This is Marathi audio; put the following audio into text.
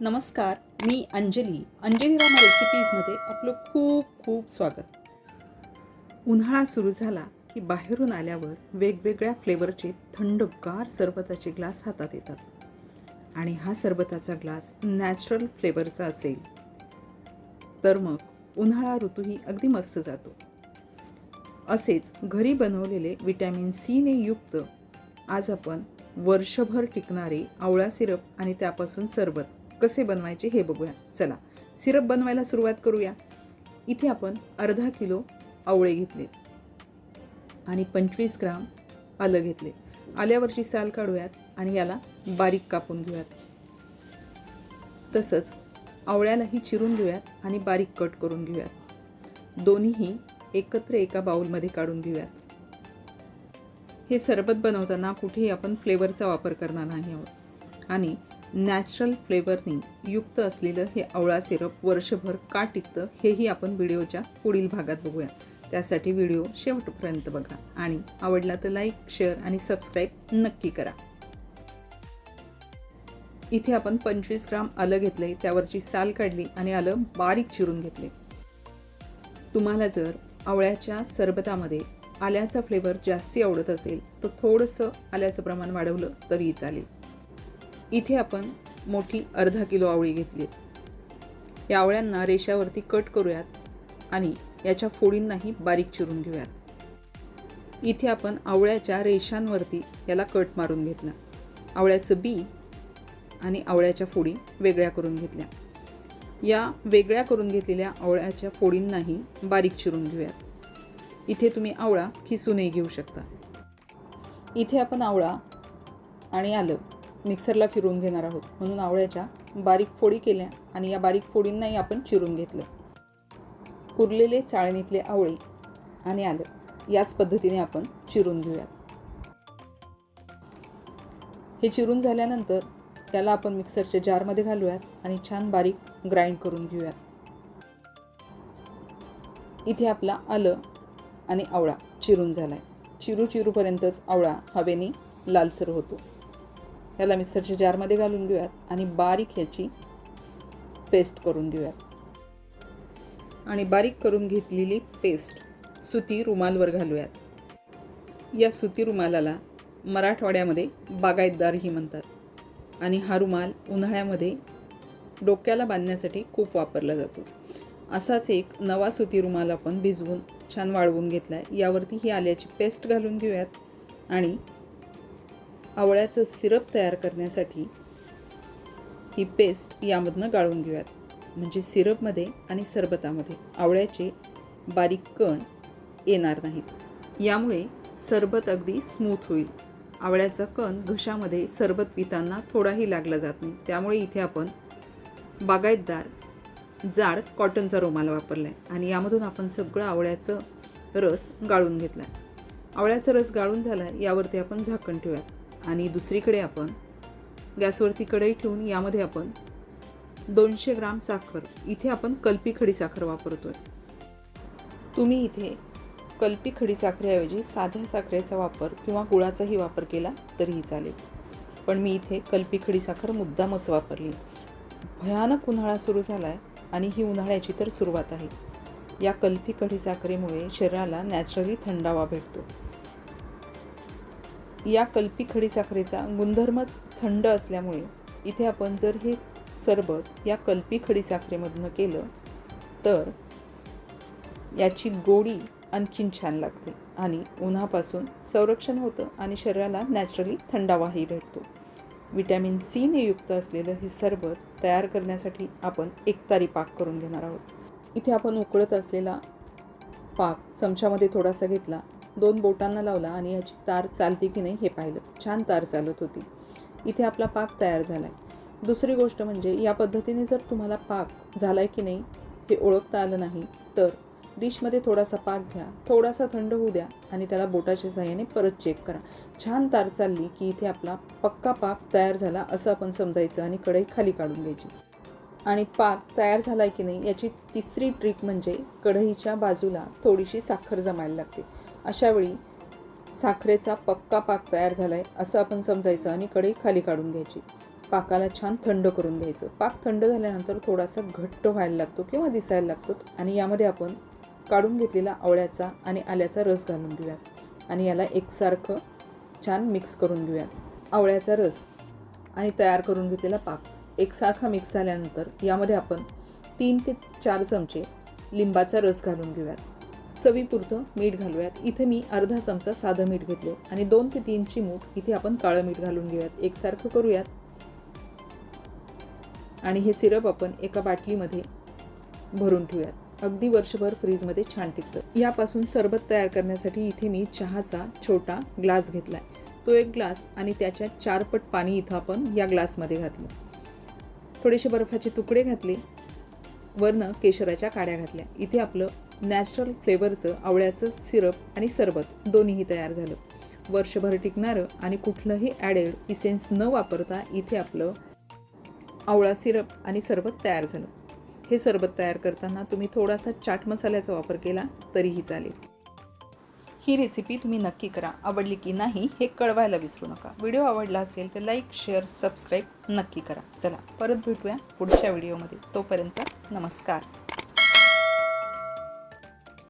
नमस्कार मी अंजली. अंजली रामा रेसिपीजमध्ये आपलं खूप खूप स्वागत. उन्हाळा सुरू झाला की बाहेरून आल्यावर वेगवेगळ्या फ्लेवरचे थंडगार सरबताचे ग्लास हातात येतात. आणि हा सरबताचा ग्लास नॅचरल फ्लेवरचा असेल. तर मग उन्हाळा ऋतूही अगदी मस्त जातो. असेच घरी बनवलेले विटॅमिन सीने युक्त आज आपण वर्षभर टिकणारे आवळा सिरप आणि त्यापासून सरबत कसे बनवायचे हे बघूया. चला सिरप बनवायला सुरुवात करूया. इथे आपण अर्धा किलो आवळे घेतले. आणि पंचवीस ग्राम आलं घेतले. आल्यावरची साल काढूयात आणि याला बारीक कापून घेऊयात. तसंच आवळ्यालाही चिरून घेऊयात आणि बारीक कट करून घेऊयात. दोन्हीही एकत्र एका बाउलमध्ये काढून घेऊयात. हे सरबत बनवताना कुठेही आपण फ्लेवरचा वापर करणार नाही आहोत. आणि नॅचरल फ्लेवरनी युक्त असलेलं हे आवळा सिरप वर्षभर का टिकतं हेही आपण व्हिडिओच्या पुढील भागात बघूया. त्यासाठी व्हिडिओ शेवटपर्यंत बघा आणि आवडला तर लाईक शेअर आणि सबस्क्राईब नक्की करा. इथे आपण पंचवीस ग्राम आलं घेतले त्यावरची साल काढली आणि आलं बारीक चिरून घेतले तुम्हाला जर आवळ्याच्या सरबतामध्ये आल्याचा फ्लेवर जास्ती आवडत असेल तर थोडंसं आल्याचं प्रमाण वाढवलं तरीही चालेल. इथे आपण मोठी अर्धा किलो आवळी घेतली या आवळ्यांना रेषावरती कट करूयात आणि याच्या फोडींनाही बारीक चिरून घेऊयात. इथे आपण आवळ्याच्या रेषांवरती याला कट मारून घेतला. आवळ्याचं बी आणि आवळ्याच्या फोडी वेगळ्या करून घेतल्या. या वेगळ्या करून घेतलेल्या आवळ्याच्या फोडींनाही बारीक चिरून घेऊयात. इथे तुम्ही आवळा खिसूनही घेऊ शकता. इथे आपण आवळा आणि आलं मिक्सरला फिरवून घेणार आहोत. म्हणून आवळ्याच्या बारीक फोडी केल्या आणि या बारीक फोडींनाही आपण चिरून घेतलं. उरलेले चाळणीतले आवळे आणि आलं याच पद्धतीने आपण चिरून घेऊयात. हे चिरून झाल्यानंतर त्याला आपण मिक्सरच्या जारमध्ये घालूयात आणि छान बारीक ग्राइंड करून घेऊयात. इथे आपला आलं आणि आवळा चिरून झाला आहे चिरू चिरूपर्यंतच आवळा हवेने लालसर होतो. याला मिक्सरच्या जारमध्ये घालून घेऊयात आणि बारीक ह्याची पेस्ट करून घेऊयात. आणि बारीक करून घेतलेली पेस्ट सुती रुमालवर घालूयात. या सुती रुमालाला मराठवाड्यामध्ये बागायतदारही म्हणतात. आणि हा रुमाल उन्हाळ्यामध्ये डोक्याला बांधण्यासाठी खूप वापरला जातो. असाच एक नवा सुती रुमाल आपण भिजवून छान वाळवून घेतला आहे यावरती ही आल्याची पेस्ट घालून घेऊयात. आणि आवळ्याचं सिरप तयार करण्यासाठी ही पेस्ट यामधनं गाळून घेऊयात. म्हणजे सिरपमध्ये आणि सरबतामध्ये आवळ्याचे बारीक कण येणार नाहीत. यामुळे सरबत अगदी स्मूथ होईल. आवळ्याचा कण घशामध्ये सरबत पिताना थोडाही लागला जात नाही. त्यामुळे इथे आपण बागायतदार जाड कॉटनचा रुमाल वापरला आहे आणि यामधून आपण सगळं आवळ्याचं रस गाळून घेतला आहे आवळ्याचा रस गाळून झाला आहे यावरती आपण झाकण ठेवूयात. आणि दुसरीकडे आपण गॅसवरती कढई ठेवून यामध्ये आपण दोनशे ग्राम साखर इथे आपण कल्पी खडी साखर वापरतो आहे तुम्ही इथे कल्पी खडी साखरेऐवजी साध्या साखरेचा वापर किंवा गुळाचाही वापर केला तरीही चालेल. पण मी इथे कल्पी खडी साखर मुद्दामच वापरली. भयानक उन्हाळा सुरू झाला आहे आणि ही उन्हाळ्याची तर सुरुवात आहे. या कल्पी खडी साखरेमुळे शरीराला नॅचरली थंडावा भेटतो. या कल्पी खडी साखरेचा गुणधर्मच थंड असल्यामुळे इथे आपण जर हे सरबत या कल्पी खडीसाखरेमधनं केलं तर याची गोडी आणखीन छान लागते आणि उन्हापासून संरक्षण होतं आणि शरीराला नॅचरली थंडावाही भेटतो. विटॅमिन सीने युक्त असलेलं हे सरबत तयार करण्यासाठी आपण एकतारी पाक करून घेणार आहोत. इथे आपण उकळत असलेला पाक चमच्यामध्ये थोडासा घेतला दोन बोटांना लावला आणि याची तार चालते की नाही हे पाहिलं. छान तार चालत होती. इथे आपला पाक तयार झाला आहे दुसरी गोष्ट म्हणजे या पद्धतीने जर तुम्हाला पाक झाला आहे की नाही हे ओळखता आलं नाही तर डिशमध्ये थोडासा पाक घ्या थोडासा थंड होऊ द्या आणि त्याला बोटाच्या सहाय्याने परत चेक करा. छान तार चालली की इथे आपला पक्का पाक तयार झाला असं आपण समजायचं आणि कढई खाली काढून घ्यायची. आणि पाक तयार झाला आहे की नाही याची तिसरी ट्रिक म्हणजे कढईच्या बाजूला थोडीशी साखर जमायला लागते. अशावेळी साखरेचा पक्का पाक तयार झाला आहे असं आपण समजायचं आणि कढई खाली काढून घ्यायची. पाकाला छान थंड करून घ्यायचं. पाक थंड झाल्यानंतर थोडासा घट्ट व्हायला लागतो किंवा दिसायला लागतो आणि यामध्ये आपण काढून घेतलेला आवळ्याचा आणि आल्याचा रस घालून घेऊयात आणि याला एकसारखं छान मिक्स करून घेऊयात. आवळ्याचा रस आणि तयार करून घेतलेला पाक एकसारखा मिक्स झाल्यानंतर यामध्ये आपण तीन ते चार चमचे लिंबाचा रस घालून घेऊयात. चवीपुरतं मीठ घालूयात. इथे मी अर्धा चमचा साधं मीठ घेतलं आणि दोन ते तीन चिमूट इथे आपण काळं मीठ घालून घेऊयात. एकसारखं करूयात. आणि हे सिरप आपण एका बाटलीमध्ये भरून ठेवूयात. अगदी वर्षभर फ्रीजमध्ये छान टिकतं. यापासून सरबत तयार करण्यासाठी इथे मी चहाचा छोटा ग्लास घेतला आहे तो एक ग्लास आणि त्याच्या चारपट पाणी इथं आपण या ग्लासमध्ये घातलं. थोडेसे बर्फाचे तुकडे घातले. वरनं केशराच्या काड्या घातल्या. इथे आपलं नॅचरल फ्लेवरचं आवळ्याचं सिरप आणि सरबत दोन्हीही तयार झालं. वर्षभर टिकणारं आणि कुठलंही ॲडेड इसेन्स न वापरता इथे आपलं आवळा सिरप आणि सरबत तयार झालं. हे सरबत तयार करताना तुम्ही थोडासा चाट मसाल्याचा वापर केला तरीही चालेल. ही रेसिपी तुम्ही नक्की करा. आवडली की नाही हे कळवायला विसरू नका. व्हिडिओ आवडला असेल तर लाईक शेअर सबस्क्राईब नक्की करा. चला परत भेटूया पुढच्या व्हिडिओमध्ये तोपर्यंत नमस्कार.